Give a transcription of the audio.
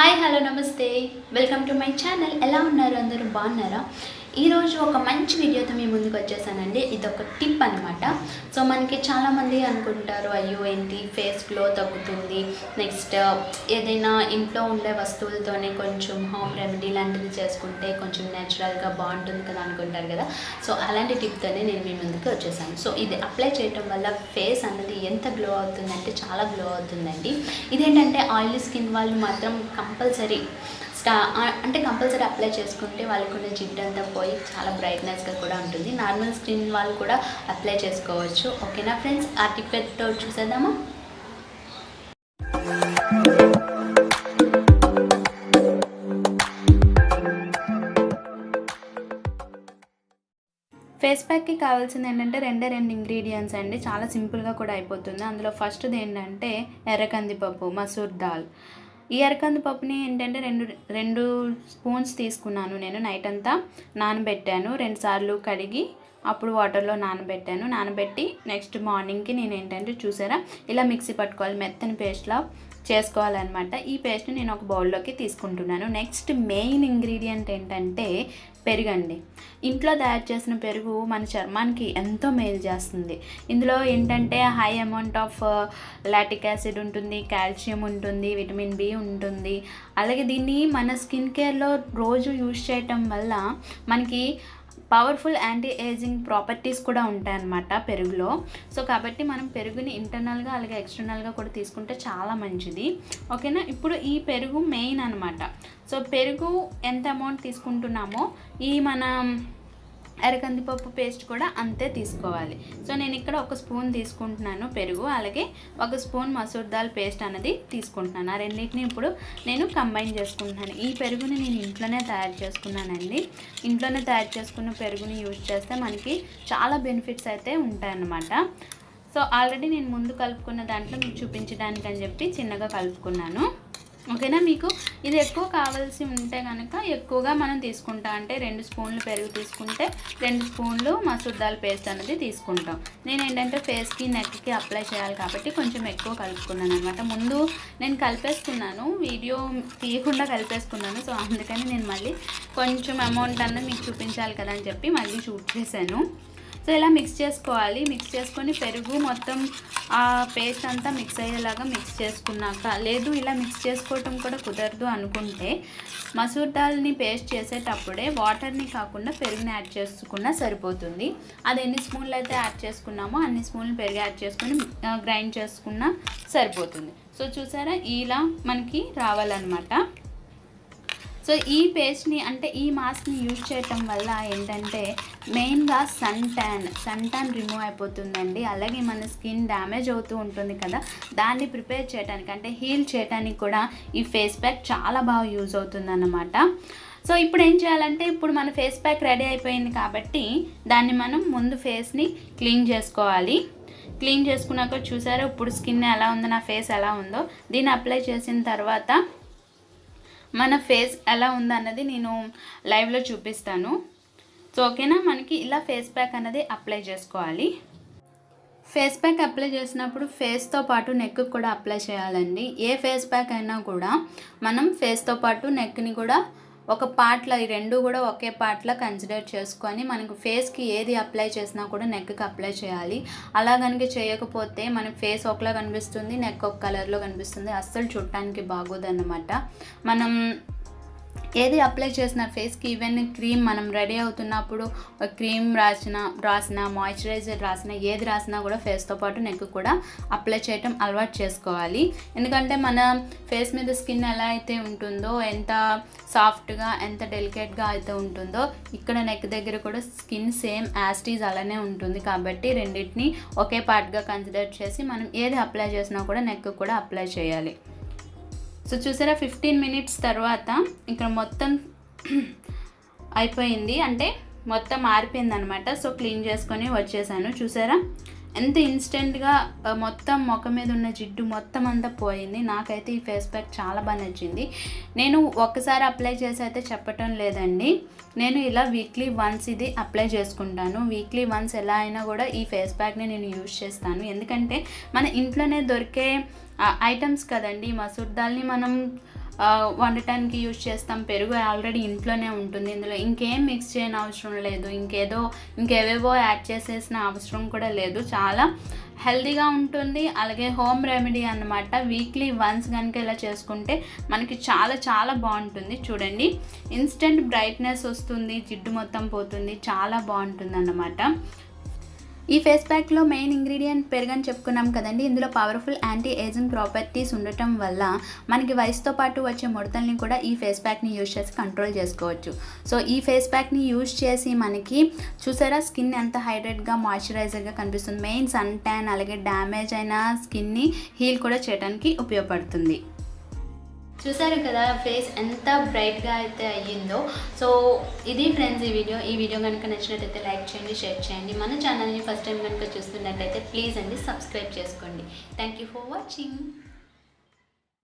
Hi hello నమస్తే. Welcome to my channel. ఎలా ఉన్నారు? అందరూ బాగున్నారా? ఈరోజు ఒక మంచి వీడియోతో మీ ముందుకు వచ్చేసానండి. ఇది ఒక టిప్ అనమాట సో మనకి చాలామంది అనుకుంటారు అయ్యో ఏంటి? ఫేస్ గ్లో తగ్గుతుంది. నెక్స్ట్ ఏదైనా ఇంట్లో ఉండే వస్తువులతోనే కొంచెం హోమ్ రెమెడీ లాంటిది చేసుకుంటే కొంచెం న్యాచురల్గా బాగుంటుంది కదా అనుకుంటారు కదా. సో అలాంటి టిప్తోనే నేను మీ ముందుకు వచ్చేసాను. సో ఇది అప్లై చేయటం వల్ల ఫేస్ అన్నది ఎంత గ్లో అవుతుందంటే చాలా గ్లో అవుతుందండి. ఇదేంటంటే ఆయిలీ స్కిన్ వాళ్ళు మాత్రం కంపల్సరీ స్టా అంటే కంపల్సరీ అప్లై చేసుకుంటే వాళ్ళకు ఉన్న జిడ్డు అంతా పోయి చాలా బ్రైట్నెస్గా కూడా ఉంటుంది. నార్మల్ స్కిన్ వాళ్ళు కూడా అప్లై చేసుకోవచ్చు. ఓకేనా ఫ్రెండ్స్ ఆ టిప్ చూసేద్దామా? ఫేస్ ప్యాక్కి కావాల్సింది ఏంటంటే రెండే రెండు ఇంగ్రీడియంట్స్ అండి. చాలా సింపుల్గా కూడా అయిపోతుంది. అందులో ఫస్ట్ది ఏంటంటే ఎర్ర కందిపప్పు మసూర్ దాల్. ఈ ఎర్రకందిపప్పుని ఏంటంటే రెండు రెండు స్పూన్స్ తీసుకున్నాను నేను నైట్ అంతా నానబెట్టాను. రెండుసార్లు కడిగి అప్పుడు వాటర్లో నానబెట్టాను. నానబెట్టి నెక్స్ట్ మార్నింగ్కి నేను ఏంటంటే చూసారా ఇలా మిక్సీ పట్టుకోవాలి. మెత్తని పేస్ట్లా చేసుకోవాలన్నమాట. ఈ పేస్ట్ని నేను ఒక బౌల్లోకి తీసుకుంటున్నాను. నెక్స్ట్ మెయిన్ ఇంగ్రీడియంట్ ఏంటంటే పెరుగండి. ఇంట్లో తయారు చేసిన పెరుగు మన చర్మానికి ఎంతో మేలు చేస్తుంది. ఇందులో ఏంటంటే high amount of lactic acid ఉంటుంది కాల్షియం ఉంటుంది విటమిన్ బి ఉంటుంది. అలాగే దీన్ని మన స్కిన్ కేర్లో రోజు యూజ్ చేయటం వల్ల మనకి పవర్ఫుల్ యాంటీ ఏజింగ్ ప్రాపర్టీస్ కూడా ఉంటాయన్నమాట పెరుగులో. సో కాబట్టి మనం పెరుగుని ఇంటర్నల్గా అలాగే ఎక్స్టర్నల్గా కూడా తీసుకుంటే చాలా మంచిది. ఓకేనా? ఇప్పుడు ఈ పెరుగు మెయిన్ అనమాట సో పెరుగు ఎంత అమౌంట్ తీసుకుంటున్నామో ఈ మన అరకందిపప్పు పేస్ట్ కూడా అంతే తీసుకోవాలి. సో నేను ఇక్కడ ఒక స్పూన్ తీసుకుంటున్నాను పెరుగు అలాగే ఒక స్పూన్ మసూర్ దాల్ పేస్ట్ అనేది తీసుకుంటున్నాను. ఆ రెండింటిని ఇప్పుడు నేను కంబైన్ చేసుకుంటున్నాను. ఈ పెరుగుని నేను ఇంట్లోనే తయారు చేసుకున్నానండి. ఇంట్లోనే తయారు చేసుకున్న పెరుగుని యూజ్ చేస్తే మనకి చాలా బెనిఫిట్స్ అయితే ఉంటాయన్నమాట. సో ఆల్రెడీ నేను ముందు కలుపుకున్న దాంట్లో మీకు చూపించడానికి అని చెప్పి చిన్నగా కలుపుకున్నాను. ఓకేనా? మీకు ఇది ఎక్కువ కావాల్సి ఉంటే కనుక ఎక్కువగా మనం తీసుకుంటాం. అంటే రెండు స్పూన్లు పెరుగు తీసుకుంటే రెండు స్పూన్లు మసూర్ దాల్ పేస్ట్ అనేది తీసుకుంటాం. నేను ఏంటంటే ఫేస్కి నెక్కి అప్లై చేయాలి కాబట్టి కొంచెం ఎక్కువ కలుపుకున్నాను అనమాట ముందు నేను కలిపేసుకున్నాను. వీడియో తీయకుండా కలిపేసుకున్నాను. సో అందుకని నేను మళ్ళీ కొంచెం అమౌంట్ అన్న మీకు చూపించాలి కదా అని చెప్పి మళ్ళీ షూట్ చేశాను. సో ఇలా మిక్స్ చేసుకోవాలి. మిక్స్ చేసుకొని పెరుగు మొత్తం ఆ పేస్ట్ అంతా మిక్స్ అయ్యేలాగా మిక్స్ చేసుకున్నాక లేదు ఇలా మిక్స్ చేసుకోవటం కూడా కుదరదు అనుకుంటే మసూర్ దాల్ని పేస్ట్ చేసేటప్పుడే వాటర్ని కాకుండా పెరుగుని యాడ్ చేసుకున్నా సరిపోతుంది. అది ఎన్ని స్పూన్లు అయితే యాడ్ చేసుకున్నామో అన్ని స్పూన్లు పెరుగు యాడ్ చేసుకుని గ్రైండ్ చేసుకున్నా సరిపోతుంది. సో చూసారా? ఇలా మనకి రావాలన్నమాట. సో ఈ పేస్ట్ని అంటే ఈ మాస్క్ని యూజ్ చేయటం వల్ల ఏంటంటే మెయిన్గా sun tan sun tan remove అయిపోతుందండి. అలాగే మన స్కిన్ డ్యామేజ్ అవుతూ ఉంటుంది కదా దాన్ని ప్రిపేర్ చేయడానికి అంటే హీల్ చేయడానికి కూడా ఈ ఫేస్ ప్యాక్ చాలా బాగా యూజ్ అవుతుందన్నమాట. సో ఇప్పుడు ఏం చేయాలంటే ఇప్పుడు మన ఫేస్ ప్యాక్ రెడీ అయిపోయింది కాబట్టి దాన్ని మనం ముందు ఫేస్ని క్లీన్ చేసుకోవాలి. క్లీన్ చేసుకున్నాక చూసారా ఇప్పుడు స్కిన్ ఎలా ఉందో నా ఫేస్ ఎలా ఉందో. దీన్ని అప్లై చేసిన తర్వాత మన ఫేస్ ఎలా ఉందన్నది నేను లైవ్లో చూపిస్తాను. సో ఓకేనా మనకి ఇలా ఫేస్ ప్యాక్ అనేది అప్లై చేసుకోవాలి. ఫేస్ ప్యాక్ అప్లై చేసినప్పుడు ఫేస్తో పాటు నెక్ కూడా అప్లై చేయాలండి. ఏ ఫేస్ ప్యాక్ అయినా కూడా మనం ఫేస్తో పాటు నెక్ని కూడా ఒక పార్ట్లో ఈ రెండు కూడా ఒకే పార్ట్లో కన్సిడర్ చేసుకొని మనకు ఫేస్కి ఏది అప్లై చేసినా కూడా నెక్కి అప్లై చేయాలి. అలా కనుక చేయకపోతే మన ఫేస్ ఒకలా కనిపిస్తుంది నెక్ ఒక కలర్లో కనిపిస్తుంది. అస్సలు చూడటానికి బాగోదన్నమాట. మనం ఏది అప్లై చేసిన ఫేస్కి ఈవెన్ క్రీమ్ మనం రెడీ అవుతున్నప్పుడు క్రీమ్ రాసిన రాసిన మాయిశ్చరైజర్ రాసిన ఏది రాసినా కూడా ఫేస్తో పాటు నెక్ కూడా అప్లై చేయటం అలవాటు చేసుకోవాలి. ఎందుకంటే మన ఫేస్ మీద స్కిన్ ఎలా అయితే ఉంటుందో ఎంత సాఫ్ట్గా ఎంత డెలికేట్గా అయితే ఉంటుందో ఇక్కడ నెక్ దగ్గర కూడా స్కిన్ సేమ్ యాస్టీజ్ అలానే ఉంటుంది. కాబట్టి రెండింటిని ఒకే పార్ట్గా కన్సిడర్ చేసి మనం ఏది అప్లై చేసినా కూడా నెక్ కూడా అప్లై చేయాలి. సో చూసారా ఫిఫ్టీన్ మినిట్స్ తర్వాత ఇక్కడ మొత్తం అయిపోయింది. అంటే మొత్తం ఆరిపోయింది అనమాట సో క్లీన్ చేసుకొని వచ్చేసాను. చూసారా? ఎంత ఇన్స్టెంట్గా మొత్తం ముఖం మీద ఉన్న జిడ్డు మొత్తం అంతా పోయింది. నాకైతే ఈ ఫేస్ ప్యాక్ చాలా బాగా నచ్చింది. నేను ఒక్కసారి అప్లై చేసి అయితే చెప్పటం లేదండి. నేను ఇలా వీక్లీ వన్స్ ఇది అప్లై చేసుకుంటాను. వీక్లీ వన్స్ ఎలా అయినా కూడా ఈ ఫేస్ ప్యాక్ని నేను యూజ్ చేస్తాను. ఎందుకంటే మన ఇంట్లోనే దొరికే ఐటమ్స్ కదండి మసూర్ దాల్ని మనం వండటానికి యూజ్ చేస్తాం. పెరుగు ఆల్రెడీ ఇంట్లోనే ఉంటుంది. ఇందులో ఇంకేం మిక్స్ చేయని అవసరం లేదు. ఇంకేదో ఇంకేవేవో యాడ్ చేసేసిన అవసరం కూడా లేదు. చాలా హెల్దీగా ఉంటుంది. అలాగే హోమ్ రెమెడీ అన్నమాట. వీక్లీ వన్స్ కనుక ఇలా చేసుకుంటే మనకి చాలా చాలా బాగుంటుంది. చూడండి. ఇన్స్టెంట్ బ్రైట్నెస్ వస్తుంది. జిడ్డు మొత్తం పోతుంది. చాలా బాగుంటుంది అన్నమాట ఈ ఫేస్ ప్యాక్లో మెయిన్ ఇంగ్రీడియంట్ పెరుగని చెప్పుకున్నాం కదండి. ఇందులో పవర్ఫుల్ యాంటీ ఏజింగ్ ప్రాపర్టీస్ ఉండటం వల్ల మనకి వయసుతో పాటు వచ్చే ముడతల్ని కూడా ఈ ఫేస్ ప్యాక్ని యూజ్ చేసి కంట్రోల్ చేసుకోవచ్చు. సో ఈ ఫేస్ ప్యాక్ని యూజ్ చేసి మనకి చూసారా? స్కిన్ ఎంత హైడ్రేట్గా మాయిశ్చరైజర్గా కనిపిస్తుంది. మెయిన్ సన్ ట్యాన్ అలాగే డ్యామేజ్ అయిన స్కిన్ని హీల్ కూడా చేయడానికి ఉపయోగపడుతుంది. చూసారు కదా ఫేస్ ఎంత బ్రైట్గా అయితే అయ్యిందో. సో ఇది ఫ్రెండ్స్ ఈ వీడియో ఈ వీడియో కనుక నచ్చినట్టయితే లైక్ చేయండి షేర్ చేయండి. మన ఛానల్ని ఫస్ట్ టైం కనుక చూస్తున్నట్టయితే ప్లీజ్ అండి సబ్స్క్రైబ్ చేసుకోండి. Thank you for watching